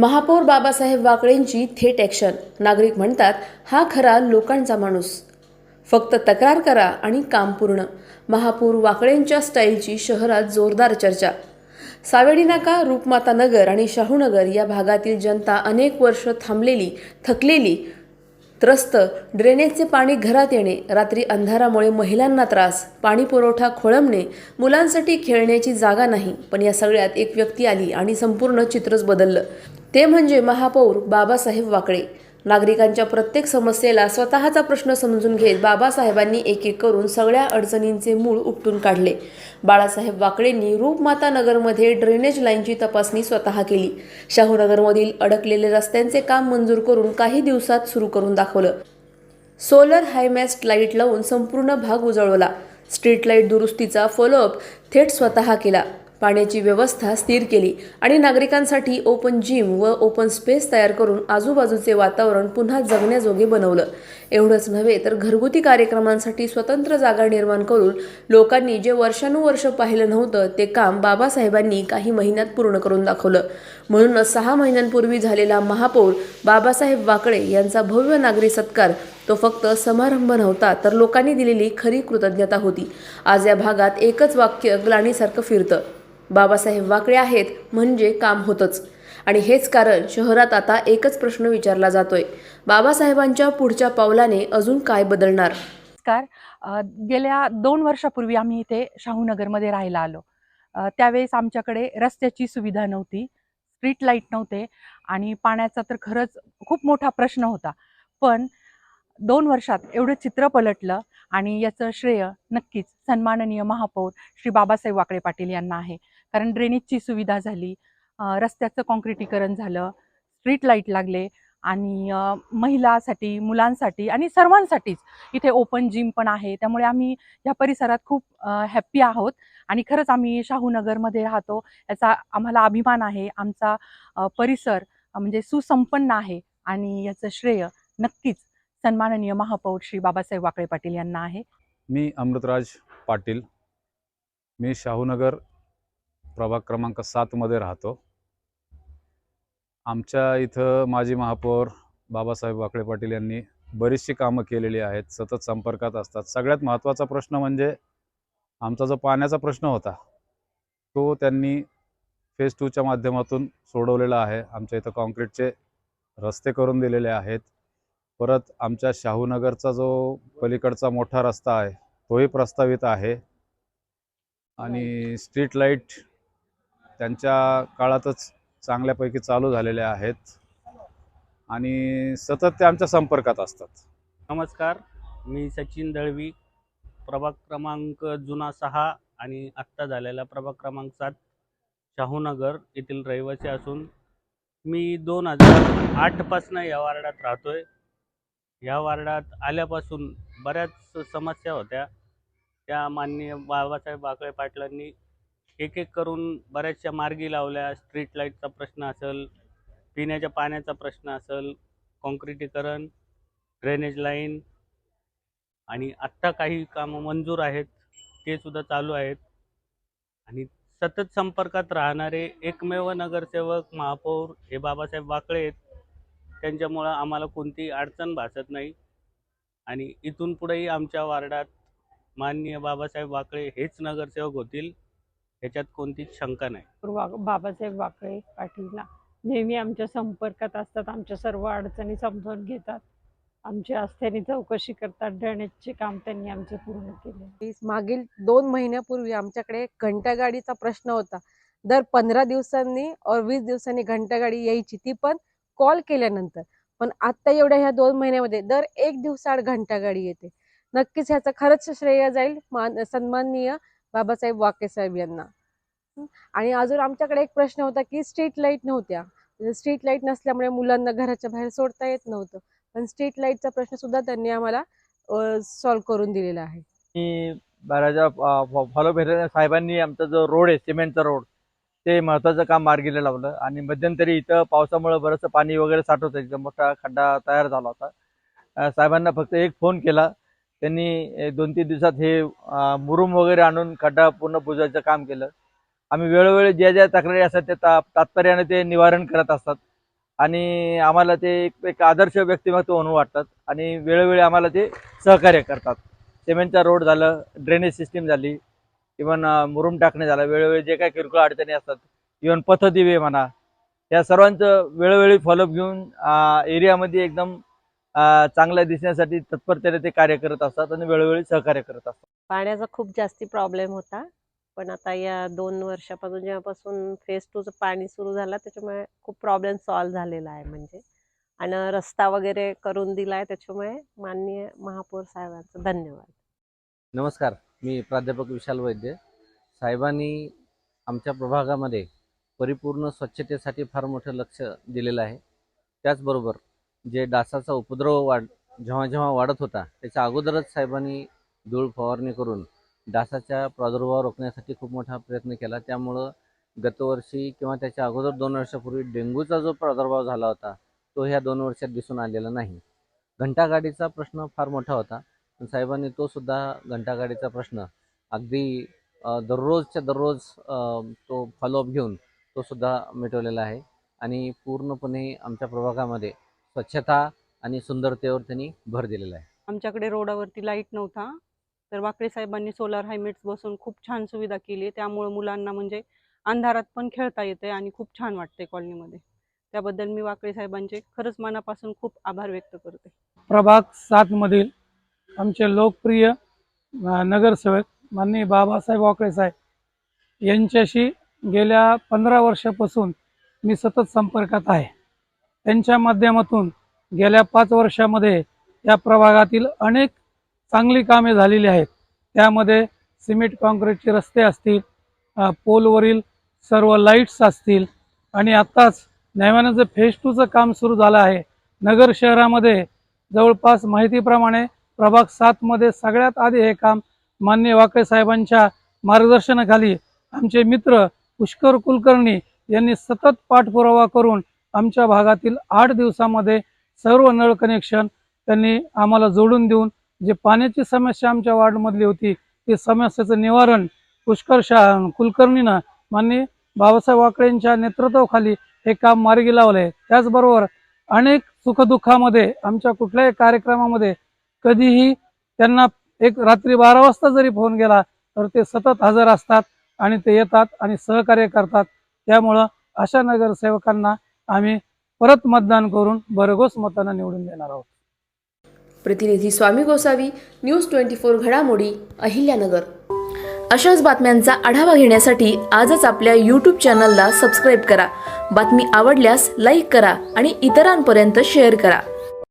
महापौर बाबासाहेब वाकळेंची थेट ॲक्शन नागरिक म्हणतात हा खरा लोकांचा माणूस. फक्त तक्रार करा आणि काम पूर्ण. महापौर वाकळेंच्या स्टाईलची शहरात जोरदार चर्चा. सावेडी नाका रूपमाता नगर आणि शाहूनगर या भागातील जनता अनेक वर्ष थांबलेली थकलेली त्रस्त. ड्रेनेजचे पाणी घरात येणे रात्री अंधारामुळे महिलांना त्रास पाणी पुरवठा खोळंबणे मुलांसाठी खेळण्याची जागा नाही. पण या सगळ्यात एक व्यक्ती आली आणि संपूर्ण चित्रच बदललं. ते म्हणजे महापौर बाबासाहेब वाकळे. नागरिकांच्या प्रत्येक समस्येला स्वतःचा प्रश्न समजून घेत बाबासाहेबांनी एक एक करून सगळ्या अडचणींचे मूळ उपटून काढले. बाळासाहेब वाकळेंनी रूपमाता नगरमध्ये ड्रेनेज लाईनची तपासणी स्वतः केली. शाहूनगरमधील अडकलेले रस्त्यांचे काम मंजूर करून काही दिवसात सुरू करून दाखवलं. सोलर हायमॅस्ट लाइट लावून संपूर्ण भाग उजळवला. स्ट्रीट लाइट दुरुस्तीचा फॉलोअप थेट स्वतः केला. पाण्याची व्यवस्था स्थिर केली आणि नागरिकांसाठी ओपन जिम व ओपन स्पेस तयार करून आजूबाजूचे वातावरण पुन्हा जगण्याजोगे बनवलं. एवढंच नव्हे तर घरगुती कार्यक्रमांसाठी स्वतंत्र जागा निर्माण करून लोकांनी जे वर्षानुवर्ष पाहिलं नव्हतं ते काम बाबासाहेबांनी काही महिन्यात पूर्ण करून दाखवलं. म्हणूनच सहा महिन्यांपूर्वी झालेला महापौर बाबासाहेब वाकळे यांचा भव्य नागरी सत्कार तो फक्त समारंभ नव्हता तर लोकांनी दिलेली खरी कृतज्ञता होती. आज या भागात एकच वाक्य ग्लानीसारखं फिरतं. बाबासाहेब वाकळे आहेत म्हणजे काम होतंच. आणि हेच कारण शहरात आता एकच प्रश्न विचारला जातोय. बाबासाहेबांच्या पुढच्या पावलाने अजून काय बदलणार? नमस्कार. गेल्या दोन वर्षापूर्वी आम्ही इथे शाहूनगरमध्ये राहायला आलो. त्यावेळेस आमच्याकडे रस्त्याची सुविधा नव्हती स्ट्रीट लाइट नव्हते आणि पाण्याचा तर खरंच खूप मोठा प्रश्न होता. पण दोन वर्षात एवढं चित्र पलटलं आणि याचं श्रेय नक्कीच सन्माननीय महापौर श्री बाबासाहेब वाकळे पाटील यांना आहे. कारण ड्रेनेजची सुविधा झाली. रस्त्याचं कॉन्क्रिटीकरण झालं. स्ट्रीट लाइट लागले. आणि महिलासाठी मुलांसाठी आणि सर्वांसाठीच इथे ओपन जिम पण आहे. त्यामुळे आम्ही या परिसरात खूप हॅप्पी आहोत. आणि खरंच आम्ही शाहूनगरमध्ये राहतो. याचा आम्हाला अभिमान आहे. आमचा परिसर म्हणजे सुसंपन्न आहे. आणि याचं श्रेय नक्कीच सन्माननीय महापौर श्री बाबासाहेब वाकळे पाटील यांना आहे. मी अमृतराज पाटील. मी शाहूनगर प्रभाग क्रमांक सातमध्ये राहतो. आमच्या इथं माजी महापौर बाबासाहेब वाकळे पाटील यांनी बरीचशी कामं केलेली आहेत. सतत संपर्कात असतात. सगळ्यात महत्त्वाचा प्रश्न म्हणजे आमचा जो पाण्याचा प्रश्न होता तो त्यांनी फेज टूच्या माध्यमातून सोडवलेला आहे. आमच्या इथं कॉन्क्रीटचे रस्ते करून दिलेले आहेत. परत आमच्या शाहूनगरचा जो पलीकडचा मोठा रस्ता आहे तोही प्रस्तावित आहे. आणि स्ट्रीट लाइट त्यांच्या काळातच चांगल्यापैकी चालू झालेल्या आहेत. आणि सतत ते आमच्या संपर्कात असतात. नमस्कार. मी सचिन दळवी. प्रभाग क्रमांक जुना सहा आणि आत्ता झालेला प्रभाग क्रमांक सात शाहूनगर येथील रहिवासी असून मी दोन हजार आठपासनं या वार्डात राहतो आहे या वार्डात आल्यापासून बऱ्याच समस्या होत्या. त्या माननीय बाबासाहेब बाकळे पाटलांनी एक एक करून बऱ्याचशा मार्गी लावल्या. स्ट्रीट लाईटचा प्रश्न असेल पिण्याच्या पाण्याचा प्रश्न असेल कॉन्क्रिटीकरण ड्रेनेज लाईन आणि आत्ता काही कामं मंजूर आहेत ते सुद्धा चालू आहेत. आणि सतत संपर्कात राहणारे एकमेव नगरसेवक महापौर हे बाबासाहेब वाकळे आहेत. त्यांच्यामुळं आम्हाला कोणतीही अडचण भासत नाही. आणि इथून पुढेही आमच्या वार्डात माननीय बाबासाहेब वाकळे हेच नगरसेवक होतील. ह्याच्यात कोणतीच शंका नाही. बाबासाहेब वाकळे पाटीलला नेहमी आमच्या संपर्कात असतात आमच्या सर्व अडचणी समजावून घेतात. आमची असल्याने चौकशी करतात ड्रेनेजचे काम त्यांनी आमचे पूर्ण केले. मागील दोन महिन्यापूर्वी आमच्याकडे घंटागाडीचा प्रश्न होता. दर पंधरा दिवसांनी और वीस दिवसांनी घंटागाडी यायची ती पण कॉल केल्यानंतर. पण आता एवढ्या ह्या दोन महिन्यामध्ये दर एक दिवसाआड घंटागाडी येते. नक्कीच ह्याचं खरंच श्रेय जाईल. मान सन्माननीय बाबासाहेब वाके साहेब यांना. आणि अजून आमच्याकडे एक प्रश्न होता की स्ट्रीट लाइट नव्हत्या. म्हणजे स्ट्रीट लाइट नसल्यामुळे मुलांना घराच्या बाहेर सोडता येत नव्हतं. पण स्ट्रीट लाईटचा प्रश्न सुद्धा त्यांनी आम्हाला सॉल्व्ह करून दिलेला आहे. आणि बऱ्याचदा फॉलो साहेबांनी आमचा जो रोड आहे सिमेंटचा रोड ते महत्वाचं काम मार्गीला लावलं. आणि मध्यंतरी इथं पावसामुळे बरंचसं पाणी वगैरे साठवत. इथं मोठा खड्डा तयार झाला होता. साहेबांना फक्त एक फोन केला. त्यांनी दोन तीन दिवसात हे मुरुम वगैरे आणून खड्डा पूर्ण बुजवायचं काम केलं. आम्ही वेळोवेळी ज्या ज्या तक्रारी असतात त्या ता तात्पर्याने ते निवारण करत असतात. आणि आम्हाला ते एक एक आदर्श व्यक्तिमत्व म्हणून वाटतात. आणि वेळोवेळी आम्हाला ते सहकार्य करतात. सिमेंटचा रोड झालं ड्रेनेज सिस्टीम झाली इवन मुरुम टाकणे झालं वेळोवेळी जे काही किरकोळ अडचणी असतात इवन पथदिवे म्हणा या सर्वांचं वेळोवेळी फॉलोअप घेऊन एरियामध्ये एकदम चांगल्या दिसण्यासाठी तत्परतेने ते कार्य करत असतात आणि वेळोवेळी सहकार्य करत असतात. पाण्याचा खूप जास्ती प्रॉब्लेम होता. पण आता या दोन वर्षापासून जेव्हापासून फेज टूचं पाणी सुरू झालं त्याच्यामुळे खूप प्रॉब्लेम सॉल्व्ह झालेला आहे म्हणजे. आणि रस्ता वगैरे करून दिला आहे त्याच्यामुळे माननीय महापौर साहेबांचं धन्यवाद. नमस्कार मी प्राध्यापक विशाल वैद्य. साहेबांनी आमच्या प्रभागामध्ये परिपूर्ण स्वच्छतेसाठी फार मोठं लक्ष दिलेलं आहे. त्याचबरोबर जे डासाचा उपद्रव वाढ जेव्हा जेव्हा वाढत होता त्याच्या अगोदरच साहेबांनी धूळ फवारणी करून डासाच्या प्रादुर्भाव रोखण्यासाठी खूप मोठा प्रयत्न केला. त्यामुळं गतवर्षी किंवा त्याच्या अगोदर दोन वर्षापूर्वी डेंग्यूचा जो प्रादुर्भाव झाला होता तो ह्या दोन वर्षात दिसून आलेला नाही. घंटागाडीचा प्रश्न फार मोठा होता पण साहेबांनी तो सुद्धा घंटागाडीचा प्रश्न अगदी दररोजच्या दररोज तो फॉलोअप घेऊन तो सुद्धा मिटवलेला आहे. आणि पूर्णपणे आमच्या प्रभागामध्ये स्वच्छता आणि सुंदरतेवर त्यांनी भर दिलेला आहे. आमच्याकडे रोडावरती लाइट नव्हता तर वाकळे साहेबांनी सोलार हायमेट्स बसून खूप छान सुविधा केली आहे. त्यामुळं मुलांना म्हणजे अंधारात पण खेळता येते आणि खूप छान वाटते कॉलनीमध्ये. त्याबद्दल मी वाकळे साहेबांचे खरंच मनापासून खूप आभार व्यक्त करते. प्रभाग सातमधील आमचे लोकप्रिय नगरसेवक माननीय बाबासाहेब वाकळे साहेब यांच्याशी गेल्या पंधरा वर्षापासून मी सतत संपर्कात आहे. त्यांच्या माध्यमातून गेल्या पाच वर्षामध्ये या प्रभागातील अनेक चांगली कामे झालेली आहेत. त्यामध्ये सिमेंट काँक्रीटचे रस्ते असतील पोलवरील सर्व लाईट्स असतील आणि आत्ताच नव्यानं जे फेज टूचं काम सुरू झालं आहे नगर शहरामध्ये जवळपास माहितीप्रमाणे प्रभाग सातमध्ये सगळ्यात आधी हे काम मान्य वाकळे साहेबांच्या मार्गदर्शनाखाली आमचे मित्र पुष्कर कुलकर्णी यांनी सतत पाठपुरावा करून आमच्या भागातील आठ दिवसामध्ये सर्व नळ कनेक्शन त्यांनी आम्हाला जोडून देऊन जे पाण्याची समस्या आमच्या वार्डमधली होती ती समस्येचं निवारण पुष्कर शाह कुलकर्णीनं माननीय बाबासाहेब वाकळेंच्या नेतृत्वाखाली हे काम मार्गी लावले त्याचबरोबर अनेक सुखदुःखामध्ये आमच्या कुठल्याही कार्यक्रमामध्ये कधीही त्यांना एक रात्री बारा वाजता जरी फोन गेला तर ते सतत हजर असतात आणि ते येतात आणि सहकार्य करतात. त्यामुळं अशा नगरसेवकांना आम्ही परत मतदान करून भरघोस मतांना निवडून देणार आहोत. प्रतिनिधी Swami Gosavi news twenty four घडामोडी अहिल्यानगर. अशाच बातम्यांचा आढावा घेण्यासाठी आजच आपल्या यूट्यूब चॅनलला सबस्क्राईब करा. बातमी आवडल्यास लाईक करा आणि इतरांपर्यंत शेअर करा.